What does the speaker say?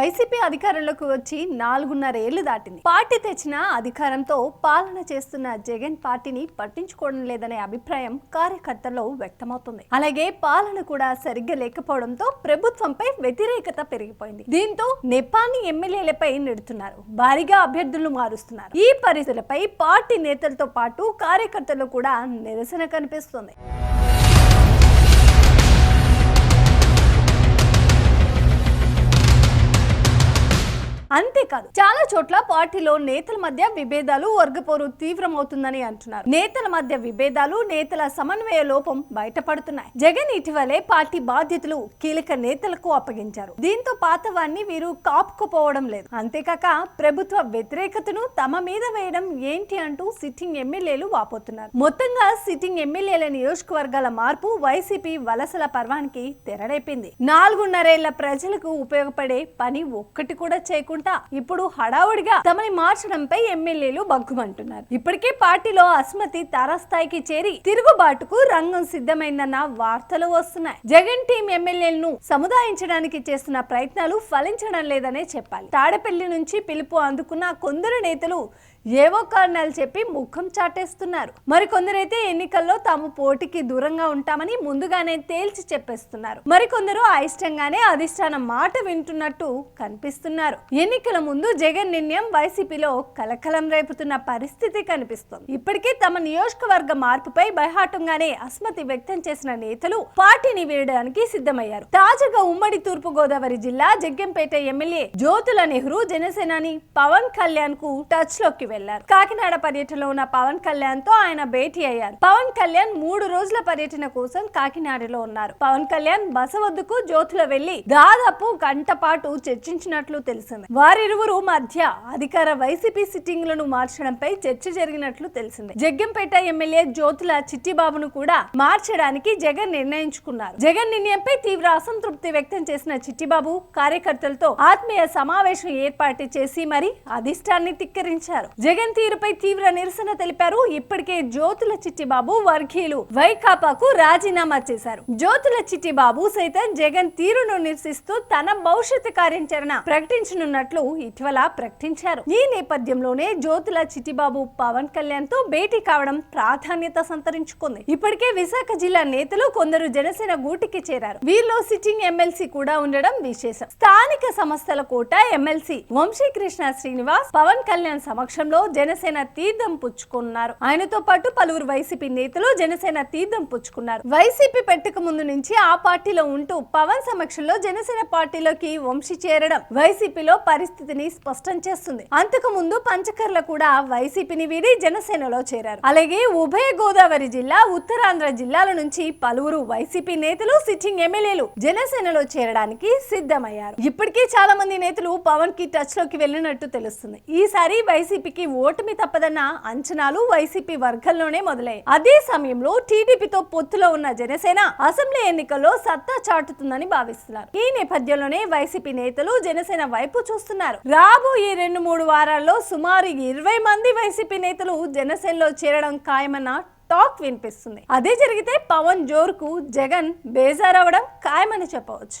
YCP అధికారంలోకి వచ్చి నాలుగున్నర ఏళ్ళు దాటింది. పార్టీ తెచ్చిన అధికారంతో పాలన చేస్తున్న జగన్ పార్టీని పట్టించుకోవడం లేదనే అభిప్రాయం కార్యకర్తల్లో వ్యక్తమవుతుంది. అలాగే పాలన కూడా సరిగ్గా లేకపోవడంతో ప్రభుత్వంపై వ్యతిరేకత పెరిగిపోయింది. దీంతో నెపాన్ని ఎమ్మెల్యేలపై నెడుతున్నారు. భారీగా అభ్యర్థులను మారుస్తున్నారు. ఈ పరిస్థితులపై పార్టీ నేతలతో పాటు కార్యకర్తలు కూడా నిరసన కనిపిస్తుంది. అంతేకాదు చాలా చోట్ల పార్టీలో నేతల మధ్య విభేదాలు వర్గపోరు తీవ్రమవుతుందని అంటున్నారు. నేతల మధ్య విభేదాలు నేతల సమన్వయ లోపం బయటపడుతున్నాయి. జగన్ ఇటీవలే పార్టీ బాధ్యతలు కీలక నేతలకు అప్పగించారు. దీంతో పాతవాన్ని వీరు కాపుకుపోవడం లేదు. అంతేకాక ప్రభుత్వ వ్యతిరేకతను తమ మీద వేయడం ఏంటి అంటూ సిట్టింగ్ ఎమ్మెల్యేలు వాపోతున్నారు. మొత్తంగా సిట్టింగ్ ఎమ్మెల్యేల నియోజకవర్గాల మార్పు వైసీపీ వలసల పర్వానికి తెరడైపింది నాలుగున్నరేళ్ళ ప్రజలకు ఉపయోగపడే పని ఒక్కటి కూడా చేయకుండా ఇప్పుడు హడావుడిగా తమని మార్చడంపై ఎమ్మెల్యేలు బగ్గుమంటున్నారు ఇప్పటికే పార్టీలో అస్మతి తారాస్థాయికి చేరి తిరుగుబాటుకు రంగం సిద్ధమైందన్న వార్తలు వస్తున్నాయి. జగన్ టీం ఎమ్మెల్యేలను సముదాయించడానికి చేస్తున్న ప్రయత్నాలు ఫలించడం లేదనే చెప్పాలి. తాడపల్లి నుంచి పిలుపు అందుకున్న కొందరు నేతలు ఏవో కారణాలు చెప్పి ముఖం చాటేస్తున్నారు. మరికొందరైతే ఎన్నికల్లో తాము పోటీకి దూరంగా ఉంటామని ముందుగానే తేల్చి చెప్పేస్తున్నారు. మరికొందరు అయిష్టంగానే అధిష్టానం మాట వింటున్నట్టు కనిపిస్తున్నారు. ఎన్నికల ముందు జగన్ నిర్ణయం వైసీపీలో కలకలం రేపుతున్న పరిస్థితి కనిపిస్తోంది. ఇప్పటికే తమ నియోజకవర్గ మార్పుపై బైహాటంగానే అస్మతి వ్యక్తం చేసిన నేతలు పార్టీని వీడడానికి సిద్ధమయ్యారు. తాజాగా ఉమ్మడి తూర్పు గోదావరి జిల్లా జగ్గంపేట ఎమ్మెల్యే జ్యోతుల నెహ్రూ జనసేనాని పవన్ కళ్యాణ్కు టచ్లోకి వెళ్ళారు కాకినాడ పర్యటనలో ఉన్న పవన్ కళ్యాణ్తో ఆయన భేటీ అయ్యారు. పవన్ కళ్యాణ్ మూడు రోజుల పర్యటన కోసం కాకినాడలో ఉన్నారు. పవన్ కళ్యాణ్ బస వద్దకు జ్యోతుల వెళ్ళి దాదాపు గంట పాటు చర్చించినట్లు తెలిసింది. వారిరువురు మధ్య అధికార వైసీపీ సిట్టింగ్లను మార్చడంపై చర్చ జరిగినట్లు తెలిసింది. జగ్గంపేట ఎమ్మెల్యే జ్యోతుల చిట్టిబాబును కూడా మార్చడానికి జగన్ నిర్ణయించుకున్నారు. జగన్ నిర్ణయంపై తీవ్ర అసంతృప్తి వ్యక్తం చేసిన చిట్టిబాబు కార్యకర్తలతో ఆత్మీయ సమావేశం ఏర్పాటు చేసి మరి అధిష్టాన్ని తిక్కరించారు జగన్ తీరుపై తీవ్ర నిరసన తెలిపారు. ఇప్పటికే జ్యోతుల చిట్టిబాబు వర్గీయులు వైకాపాకు రాజీనామా చేశారు. జ్యోతుల చిట్టిబాబు సైతం జగన్ తీరును నిరసిస్తూ తన భవిష్యత్ కార్యాచరణ ప్రకటించనున్నట్లు ఇటీవల ప్రకటించారు. ఈ నేపథ్యంలోనే జ్యోతుల చిట్టిబాబు పవన్ కళ్యాణ్తో భేటీ కావడం ప్రాధాన్యత సంతరించుకుంది. ఇప్పటికే విశాఖ జిల్లా నేతలు కొందరు జనసేన గూటికి చేరారు. వీరిలో సిట్టింగ్ ఎమ్మెల్సీ కూడా ఉండడం విశేషం. స్థానిక సంస్థల కోట ఎమ్మెల్సీ వంశీకృష్ణ శ్రీనివాస్ పవన్ కళ్యాణ్ సమక్షంలో జనసేన తీర్థం పుచ్చుకున్నారు. ఆయనతో పాటు పలువురు వైసీపీ నేతలు జనసేన తీర్థం పుచ్చుకున్నారు. వైసీపీ పెట్టక ముందు నుంచి ఆ పార్టీలో ఉంటూ పవన్ సమక్షంలో జనసేన పార్టీలోకి వంశీ చేరడం వైసీపీలో పరిస్థితిని స్పష్టం చేస్తుంది. అంతకు ముందు పంచకర్ల కూడా వైసీపీని వీడి జనసేనలో చేరారు. అలాగే ఉభయ గోదావరి జిల్లా ఉత్తరాంధ్ర జిల్లాల నుంచి పలువురు వైసీపీ నేతలు సిట్టింగ్ ఎమ్మెల్యేలు జనసేనలో చేరడానికి సిద్ధమయ్యారు. ఇప్పటికే చాలా మంది నేతలు పవన్కి టచ్లోకి వెళ్ళినట్టు తెలుస్తుంది. ఈసారి వైసీపీకి ఓటమి తప్పదన్న అంచనాలు వైసీపీ వర్గంలోనే మొదలయ్యాయి. అదే సమయంలో టీడీపీతో పొత్తులో ఉన్న జనసేన అసెంబ్లీ ఎన్నికల్లో సత్తా చాటుతుందని భావిస్తున్నారు. ఈ నేపథ్యంలోనే వైసీపీ నేతలు జనసేన వైపు చూస్తున్నారు. రాబోయే రెండు మూడు వారాల్లో సుమారు ఇరవై మంది వైసీపీ నేతలు జనసేనలో చేరడం ఖాయమన్న టాక్ వినిపిస్తుంది. అదే జరిగితే పవన్ జోరుకు జగన్ బేజారవడం ఖాయమని చెప్పవచ్చు.